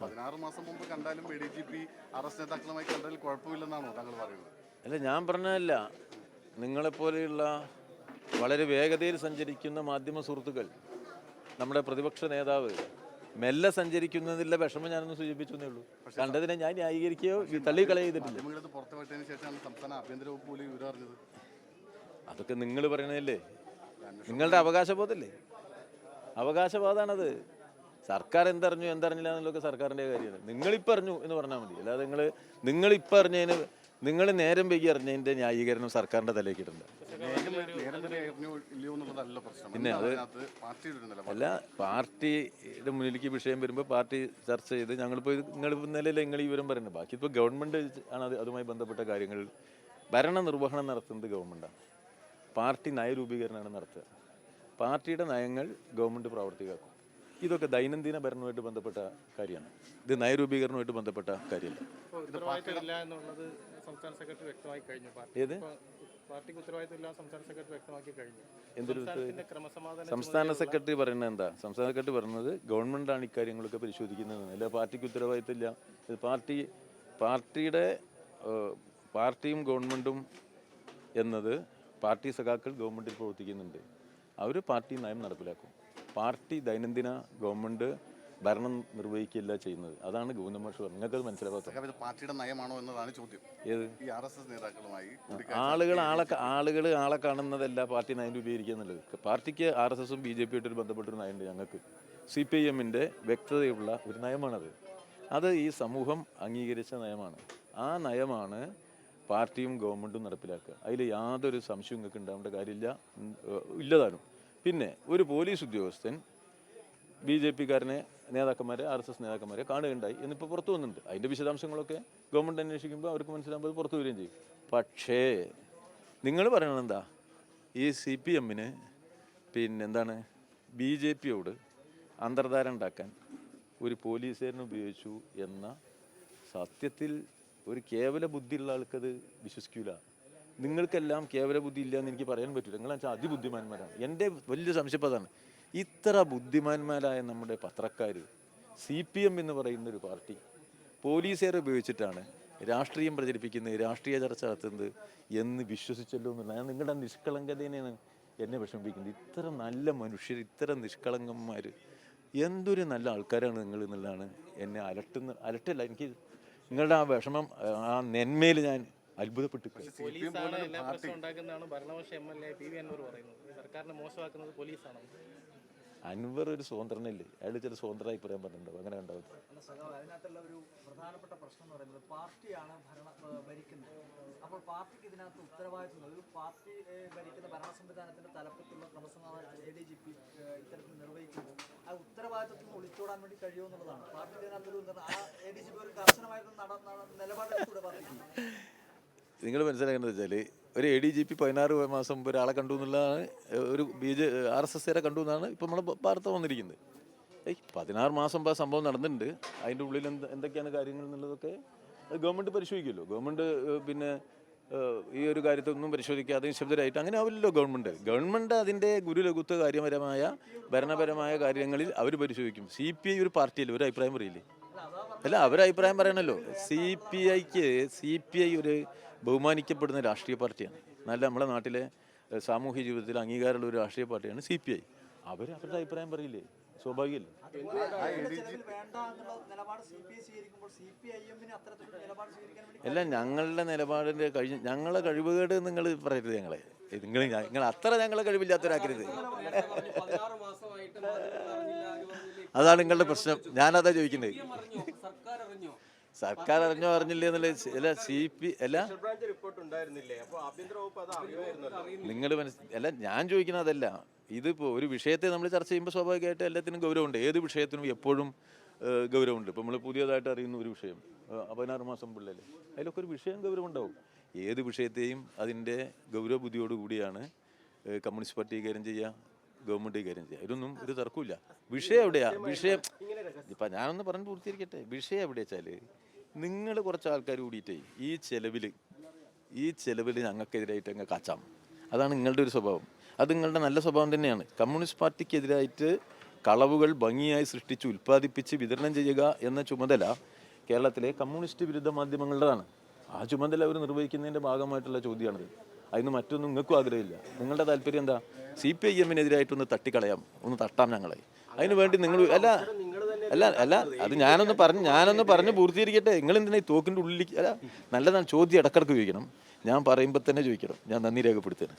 പതിനാറ് മാസം മുമ്പ് കണ്ടാലും A D G P arrest നേതാക്കളുമായി കണ്ടതിൽ കുഴപ്പമില്ലെന്നാണോ താങ്കൾ പറയുന്നത്? അല്ല ഞാൻ പറഞ്ഞതല്ല. നിങ്ങളെപ്പോലെയുള്ള വളരെ വേഗതയിൽ സഞ്ചരിക്കുന്ന മാധ്യമ സുഹൃത്തുക്കൾ നമ്മുടെ പ്രതിപക്ഷ നേതാവ് മെല്ലെ സഞ്ചരിക്കുന്നതിലെ വിഷമം ഞാനൊന്ന് സൂചിപ്പിച്ചു ഉള്ളൂ. കണ്ടതിനെ ഞാൻ ന്യായീകരിക്കുകയോ തള്ളി ചെയ്തിട്ടില്ല. പുറത്തുവിട്ടതിന് ശേഷമാണ് സംസ്ഥാന ആഭ്യന്തര വകുപ്പ് പോലും വിവരം അറിഞ്ഞത്. അതൊക്കെ നിങ്ങൾ പറയണതല്ലേ? നിങ്ങളുടെ അവകാശബോധമല്ലേ അവകാശബോധമാണത്. സർക്കാർ എന്തറിഞ്ഞു എന്തറിഞ്ഞില്ല എന്നുള്ളതൊക്കെ സർക്കാരിന്റെ കാര്യമാണ്. നിങ്ങളിപ്പോൾ അറിഞ്ഞു എന്ന് പറഞ്ഞാൽ മതി. അല്ലാതെ നിങ്ങൾ നിങ്ങളിപ്പോൾ അറിഞ്ഞതിന് നിങ്ങൾ നേരം വൈകി അറിഞ്ഞതിന്റെ ന്യായീകരണം സർക്കാരിന്റെ എന്നുള്ളതല്ല പ്രശ്നം പിന്നെ അത് അല്ല പാർട്ടിയുടെ മുന്നിലേക്ക് വിഷയം വരുമ്പോൾ പാർട്ടി ചർച്ച ചെയ്ത് ഞങ്ങളിപ്പോൾ നിങ്ങൾ നിലയിൽ നിങ്ങൾ ഈ വിവരം പറയുന്നത്? ബാക്കി ഇപ്പോൾ ഗവൺമെന്റ് ആണ് അത് അതുമായി ബന്ധപ്പെട്ട കാര്യങ്ങൾ. ഭരണ നിർവഹണം നടത്തുന്നത് ഗവൺമെന്റാണ് പാർട്ടി നയരൂപീകരണമാണ് നടത്തുക. പാർട്ടിയുടെ നയങ്ങൾ ഗവൺമെന്റ് പ്രാവർത്തികമാക്കും. ഇതൊക്കെ ദൈനംദിന ഭരണവുമായിട്ട് ബന്ധപ്പെട്ട കാര്യമാണ്. ഇത് നയരൂപീകരണവുമായിട്ട് ബന്ധപ്പെട്ട കാര്യമല്ല. സംസ്ഥാന സെക്രട്ടറി വ്യക്തമാക്കി കഴിഞ്ഞു. പാർട്ടി ഏത്? പാർട്ടിക്ക് ഉത്തരവാദിത്തം സംസ്ഥാന സെക്രട്ടറി വ്യക്തമാക്കി കഴിഞ്ഞു. എന്തൊരു സംസ്ഥാന സെക്രട്ടറി പറയുന്നത് എന്താ? സംസ്ഥാന സെക്രട്ടറി പറയുന്നത് ഗവൺമെന്റാണ് ഇക്കാര്യങ്ങളൊക്കെ പരിശോധിക്കുന്നത്. അല്ല പാർട്ടിക്ക് ഉത്തരവാദിത്തമില്ല. ഇത് പാർട്ടി പാർട്ടിയുടെ പാർട്ടിയും ഗവൺമെന്റും എന്നത് പാർട്ടി സഖാക്കൾ ഗവൺമെന്റിൽ പ്രവർത്തിക്കുന്നുണ്ട്. അവർ പാർട്ടി നയം നടപ്പിലാക്കും. പാർട്ടി ദൈനംദിന ഗവൺമെന്റ് ഭരണം നിർവഹിക്കില്ല ചെയ്യുന്നത്. അതാണ് ഗൗതമാഷ് പറഞ്ഞത്. നിങ്ങൾക്കത് ഇത് പാർട്ടിയുടെ നയമാണോ എന്നതാണ് ചോദ്യം. ഏത്? ഈ ആർ എസ് എസ് നേതാക്കളുമായി ആളുകൾ ആളെ ആളുകൾ ആളെ കാണുന്നതല്ല പാർട്ടി നയം രൂപീകരിക്കുക എന്നുള്ളത്. പാർട്ടിക്ക് ആർ എസ് എസും ബി ജെ പി ആയിട്ട് ബന്ധപ്പെട്ടൊരു നയമുണ്ട് ഞങ്ങൾക്ക്. സി പി ഐ എമ്മിന്റെ വ്യക്തതയുള്ള ഒരു നയമാണത്. അത് ഈ സമൂഹം അംഗീകരിച്ച നയമാണ്. ആ നയമാണ് പാർട്ടിയും ഗവൺമെന്റും നടപ്പിലാക്കുക. അതിൽ യാതൊരു സംശയവും നിങ്ങൾക്ക് ഉണ്ടാവേണ്ട കാര്യമില്ല. ഇല്ലതാണ് ഇല്ലതാനും. പിന്നെ ഒരു പോലീസ് ഉദ്യോഗസ്ഥൻ ബി ജെ പിക്കാരനെ നേതാക്കന്മാരെ ആർ എസ് എസ് നേതാക്കന്മാരെ കാണുകയുണ്ടായി എന്നിപ്പോൾ പുറത്തു വന്നിട്ടുണ്ട്. അതിന്റെ വിശദാംശങ്ങളൊക്കെ ഗവൺമെന്റ് അന്വേഷിക്കുമ്പോൾ അവർക്ക് മനസ്സിലാകുമ്പോൾ പുറത്തു വരികയും ചെയ്യും. പക്ഷേ നിങ്ങൾ പറയണത് എന്താ? ഈ സി പി എമ്മിന് പിന്നെന്താണ് ബി ജെ പിയോട് അന്തർധാര ഉണ്ടാക്കാൻ ഒരു പോലീസുകാരനെ ഉപയോഗിച്ചു എന്ന സത്യത്തിൽ ഒരു കേവല ബുദ്ധിയുള്ള ആൾക്കത് വിശ്വസിക്കൂല. നിങ്ങൾക്കെല്ലാം കേവല ബുദ്ധി ഇല്ല എന്ന് എനിക്ക് പറയാൻ പറ്റില്ല നിങ്ങൾ വെച്ചാൽ അതിബുദ്ധിമാന്മാരാണ്. എന്റെ വലിയ സംശയപ്പതാണ് ഇത്ര ബുദ്ധിമാന്മാരായ നമ്മുടെ പത്രക്കാർ സി പി എം എന്ന് പറയുന്ന ഒരു പാർട്ടി പോലീസുകാരെ ഉപയോഗിച്ചിട്ടാണ് രാഷ്ട്രീയം പ്രചരിപ്പിക്കുന്നത് രാഷ്ട്രീയ ചർച്ച നടത്തുന്നത് എന്ന് വിശ്വസിച്ചല്ലോ എന്നുള്ള ഞാൻ നിങ്ങളുടെ നിഷ്കളങ്കതേനെയാണ് എന്നെ വിഷമിപ്പിക്കുന്നത്. ഇത്ര നല്ല മനുഷ്യർ ഇത്ര നിഷ്കളങ്കന്മാർ എന്തൊരു നല്ല ആൾക്കാരാണ് നിങ്ങൾ എന്നുള്ളതാണ് എന്നെ അലട്ടുന്ന അലട്ടല്ല എനിക്ക് നിങ്ങളുടെ ആ വിഷമം ആ നെന്മയിൽ ഞാൻ അത്ഭുതപ്പെട്ടു അൻവർ ഒരു സ്വതന്ത്രനല്ലേ? അയാൾ ചില സ്വതന്ത്രമായി പറയാൻ പറഞ്ഞിട്ടുണ്ടോ? അങ്ങനെ ഉണ്ടാവും അതിനകത്തുള്ള ഒരു പ്രധാനപ്പെട്ട പ്രശ്നം എന്ന് പറയുന്നത് പാർട്ടിയാണ് ഭരണ ഭരിക്കുന്നത്. അപ്പോൾ പാർട്ടിക്ക് ഇതിനകത്ത് ഉത്തരവാദിത്വം ഒരു പാർട്ടി ഭരിക്കുന്ന ഭരണ സംവിധാനത്തിന്റെ തലപ്പത്തുള്ള ക്രമസമാധാനം എ ഡി ജി പി ഇത്തരത്തിൽ നിർവഹിക്കുമ്പോൾ ആ ഉത്തരവാദിത്വത്തിൽ നിന്ന് ഒളിച്ചോടാൻ വേണ്ടി കഴിയുമെന്നുള്ളതാണ്. പാർട്ടി ഇതിനകത്തൊരു ആ എ ഡി ജി പി ഒരു കർശനമായിട്ടുള്ള നട നട- നിലപാടെടുത്തൂടെ പാർട്ടിക്ക്. നിങ്ങൾ മനസ്സിലാക്കേണ്ടത് വെച്ചാൽ ഒരു എ ഡി ജി പി പതിനാറ് മാസം മുമ്പ് ഒരാളെ കണ്ടു എന്നുള്ളതാണ് ഒരു ബി ജെ ആർ എസ് എസ്സുകാരെ കണ്ടു എന്നാണ് ഇപ്പം നമ്മൾ വാർത്ത വന്നിരിക്കുന്നത്. ഏയ് പതിനാറ് മാസം മുമ്പ് ആ സംഭവം നടന്നിട്ടുണ്ട്. അതിന്റെ ഉള്ളിൽ എന്ത് എന്തൊക്കെയാണ് കാര്യങ്ങൾ എന്നുള്ളതൊക്കെ ഗവൺമെന്റ് പരിശോധിക്കുമല്ലോ. ഗവൺമെന്റ് പിന്നെ ഈ ഒരു കാര്യത്തൊന്നും പരിശോധിക്കാതെ നിശബ്ദരായിട്ട് അങ്ങനെ ആവില്ലല്ലോ ഗവൺമെന്റ് ഗവൺമെന്റ് അതിന്റെ ഗുരുലഘുത്വ കാര്യപരമായ ഭരണപരമായ കാര്യങ്ങളിൽ അവർ പരിശോധിക്കും. സി പി ഐ ഒരു പാർട്ടിയല്ലേ? ഒരു അഭിപ്രായം പറയില്ലേ? അല്ല അവരഭിപ്രായം പറയണല്ലോ. സി പി ഐക്ക് സി പി ഐ ഒരു ബഹുമാനിക്കപ്പെടുന്ന രാഷ്ട്രീയ പാർട്ടിയാണ്. നല്ല നമ്മുടെ നാട്ടിലെ സാമൂഹ്യ ജീവിതത്തിൽ അംഗീകാരമുള്ള ഒരു രാഷ്ട്രീയ പാർട്ടിയാണ് സി പി ഐ. അവർ അവരുടെ അഭിപ്രായം പറയില്ലേ? സ്വാഭാവികമല്ലേ അല്ല ഞങ്ങളുടെ നിലപാടിന്റെ കഴിഞ്ഞ ഞങ്ങളെ കഴിവുകേട് നിങ്ങൾ പറയരുത് ഞങ്ങളെ. നിങ്ങൾ നിങ്ങൾ അത്ര ഞങ്ങളെ കഴിവില്ലാത്തവരാക്കരുത്. അതാണ് നിങ്ങളുടെ പ്രശ്നം. ഞാനതാ ചോദിക്കുന്നത്. സർക്കാർ അറിഞ്ഞോ അറിഞ്ഞില്ലേ എന്നുള്ള അല്ല സി പി അല്ല. നിങ്ങൾ അല്ല. ഞാൻ ചോദിക്കുന്നത് അതല്ല. ഇതിപ്പോൾ ഒരു വിഷയത്തെ നമ്മൾ ചർച്ച ചെയ്യുമ്പോൾ സ്വാഭാവികമായിട്ട് എല്ലാത്തിനും ഗൗരവമുണ്ട്. ഏത് വിഷയത്തിനും എപ്പോഴും ഗൗരവമുണ്ട്. ഇപ്പോൾ നമ്മൾ പുതിയതായിട്ട് അറിയുന്ന ഒരു വിഷയം പതിനാറ് മാസം പിള്ളേർ അതിലൊക്കെ ഒരു വിഷയം ഗൗരവമുണ്ടാവും. ഏത് വിഷയത്തെയും അതിന്റെ ഗൗരവ ബുദ്ധിയോടുകൂടിയാണ് കമ്മ്യൂണിസ്റ്റ് പാർട്ടി കൈകാര്യം ചെയ്യുക ഗവൺമെന്റ് കൈകാര്യം ചെയ്യുക ഇതൊന്നും ഒരു തർക്കമില്ല വിഷയം എവിടെയാ? വിഷയം ഇപ്പം ഞാനൊന്ന് പറഞ്ഞ് പൂർത്തീകരിക്കട്ടെ. വിഷയം എവിടെയാ വെച്ചാൽ നിങ്ങൾ കുറച്ച് ആൾക്കാർ കൂടിയിട്ടേ ഈ ചെലവിൽ ഈ ചെലവിൽ ഞങ്ങൾക്കെതിരായിട്ട് അങ്ങ് കാച്ചാം. അതാണ് നിങ്ങളുടെ ഒരു സ്വഭാവം. അത് നിങ്ങളുടെ നല്ല സ്വഭാവം തന്നെയാണ്. കമ്മ്യൂണിസ്റ്റ് പാർട്ടിക്കെതിരായിട്ട് കളവുകൾ ഭംഗിയായി സൃഷ്ടിച്ച് ഉൽപ്പാദിപ്പിച്ച് വിതരണം ചെയ്യുക എന്ന ചുമതല കേരളത്തിലെ കമ്മ്യൂണിസ്റ്റ് വിരുദ്ധ മാധ്യമങ്ങളുടെതാണ്. ആ ചുമതല അവർ നിർവഹിക്കുന്നതിന്റെ ഭാഗമായിട്ടുള്ള ചോദ്യമാണിത്. അതിന് മറ്റൊന്നും നിങ്ങൾക്കും ആഗ്രഹമില്ല. നിങ്ങളുടെ താല്പര്യം എന്താ? സി പി ഐ എമ്മിനെതിരായിട്ടൊന്ന് തട്ടിക്കളയാം. ഒന്ന് തട്ടാം ഞങ്ങളെ. അതിന് വേണ്ടി നിങ്ങൾ അല്ല അല്ല അല്ല അത് ഞാനൊന്ന് പറഞ്ഞു ഞാനൊന്ന് പറഞ്ഞു പൂർത്തീകരിക്കട്ടെ. നിങ്ങൾ എന്തിനാ ഈ തോക്കിന്റെ ഉള്ളിലേക്ക് അല്ല നല്ലതാണ് ചോദ്യം ഇടക്കിടക്ക് ചോദിക്കണം. ഞാൻ പറയുമ്പോൾ തന്നെ ചോദിക്കണം. ഞാൻ നന്ദി രേഖപ്പെടുത്തുകയാണ്.